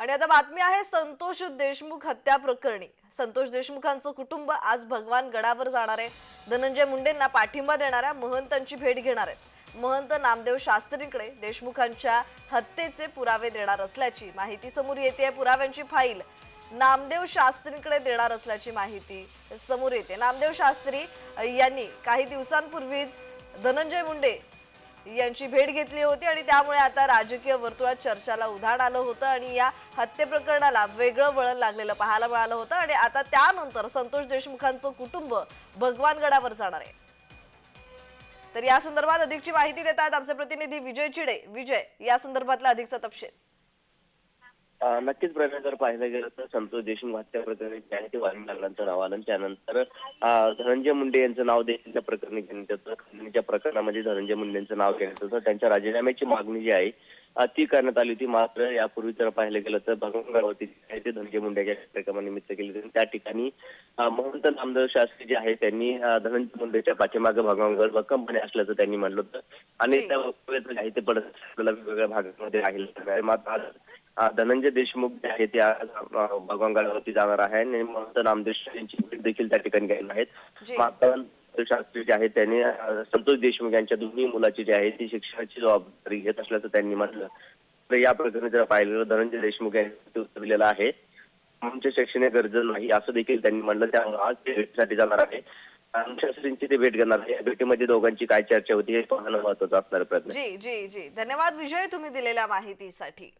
आणि आता बातमी आहे संतोष देशमुख हत्या प्रकरणी. संतोष देशमुखांचं कुटुंब आज भगवान गडावर जाणार आहे. धनंजय मुंडेंना पाठिंबा देणाऱ्या महंतांची भेट घेणार आहेत. महंत नामदेव शास्त्रींकडे देशमुखांच्या हत्येचे पुरावे देणार असल्याची माहिती समोर येते. आहे पुराव्यांची फाईल नामदेव शास्त्रींकडे देणार असल्याची माहिती समोर येते. नामदेव शास्त्री यांनी काही दिवसांपूर्वीच धनंजय मुंडे यांची भेट घेतली होती आणि त्यामुळे आता राजकीय वर्तुळात चर्चाला उधाण आलं होतं आणि या हत्ये प्रकरणाला वेगळं वळण लागलेलं पाहायला मिळालं होतं. आणि आता त्यानंतर संतोष देशमुखांचं कुटुंब भगवानगडावर जाणार आहे. तर या संदर्भात अधिकची माहिती देत आहेत आमचे प्रतिनिधी विजय चिडे. विजय या संदर्भातला अधिकचा तपशील. नक्कीच प्रकरण जर पाहिलं गेलं तर संतोष देशमुख हत्या प्रकरणी ते वाल्मी लागलांचं नाव आलं. त्यानंतर धनंजय मुंडे यांचं नाव देखील त्या प्रकरणी घेण्यात येतं. खंडणीच्या प्रकरणामध्ये धनंजय मुंडेंचं नाव घेण्यात येतं. त्यांच्या राजीनाम्याची मागणी जी आहे ती करण्यात आली होती. मात्र यापूर्वी जर पाहिलं गेलं तर आहे ते धनंजय मुंडे या कार्यक्रमानिमित्त केली होती त्या ठिकाणी महंत नामदेव शास्त्री जे आहे त्यांनी धनंजय मुंडेच्या पाठीमागे भगवानगड भक्कमपणे असल्याचं त्यांनी म्हटलं होतं. आणि. त्या वक्तव्याचं आहे ते पडत वेगवेगळ्या भागामध्ये राहिलं. मात्र धनंजय देशमुख जे आहे ते आज अ, भगवानगडावरती जाणार आहे आणि महंत नामदेव यांची भेट देखील त्या ठिकाणी घेणार आहेत. मात्र शास्त्री जे आहे त्यांनी संतोष देशमुख यांच्या दोन्ही मुलाची जी आहे ती शिक्षणाची जबाबदारी घेत असल्याचं त्यांनी म्हटलं. तर या प्रकरणी जर पाहिलं तर धनंजय देशमुख यांनी उत्तर दिलेलं आहे. आमच्या शैक्षणिक गरज नाही असं देखील त्यांनी म्हटलं. त्यामुळे आज ते भेटीसाठी जाणार आहे. शास्त्रींची ते भेट घेणार आहे. या भेटीमध्ये दोघांची काय चर्चा होती हे पाहणं महत्वाचं असणार प्रयत्न जी जी जी. धन्यवाद विजय तुम्ही दिलेल्या माहितीसाठी.